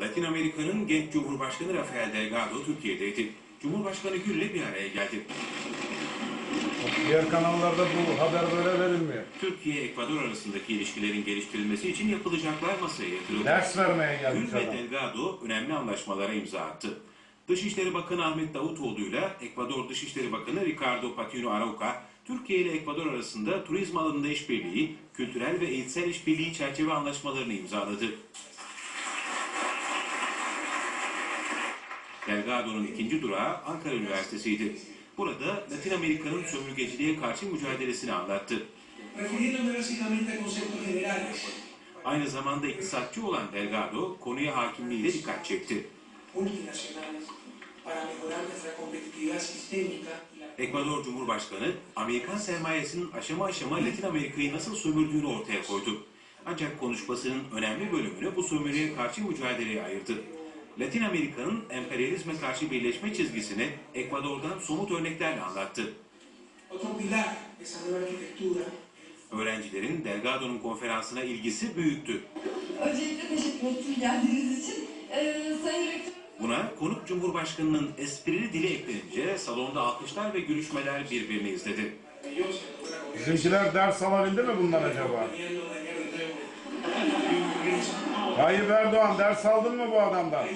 Latin Amerika'nın genç Cumhurbaşkanı Rafael Delgado Türkiye'deydi. Cumhurbaşkanı Gül'le bir araya geldi. Diğer kanallarda bu haber böyle verilmiyor. Türkiye-Ekvador arasındaki ilişkilerin geliştirilmesi için yapılacaklar masaya yatırıldı. Ders vermeye gelmiş Gül ve adam. Delgado önemli anlaşmalara imza attı. Dışişleri Bakanı Ahmet Davutoğlu ile Ekvador Dışişleri Bakanı Ricardo Patino Arauca, Türkiye ile Ekvador arasında turizm alanında işbirliği, kültürel ve eğitsel işbirliği çerçeve anlaşmalarını imzaladı. Delgado'nun ikinci durağı Ankara Üniversitesi'ydi. Burada Latin Amerika'nın sömürgeciliğe karşı mücadelesini anlattı. Aynı zamanda iktisatçı olan Delgado konuya hakimliğiyle dikkat çekti. Ekvador Cumhurbaşkanı, Amerikan sermayesinin aşama aşama Latin Amerika'yı nasıl sömürdüğünü ortaya koydu. Ancak konuşmasının önemli bölümünü bu sömürüye karşı mücadeleye ayırdı. Latin Amerika'nın emperyalizme karşı birleşme çizgisini Ekvador'dan somut örneklerle anlattı. Öğrencilerin Delgado'nun konferansına ilgisi büyüktü. Öncelikle teşekkür ettim geldiğiniz için. Ee, Sayın Rektör, Buna konuk Cumhurbaşkanı'nın esprili dili eklenince salonda alkışlar ve gülüşmeler birbirini izledi. Bizimkiler ders alabildi mi bundan acaba? Tayyip Erdoğan ders aldın mı bu adamdan?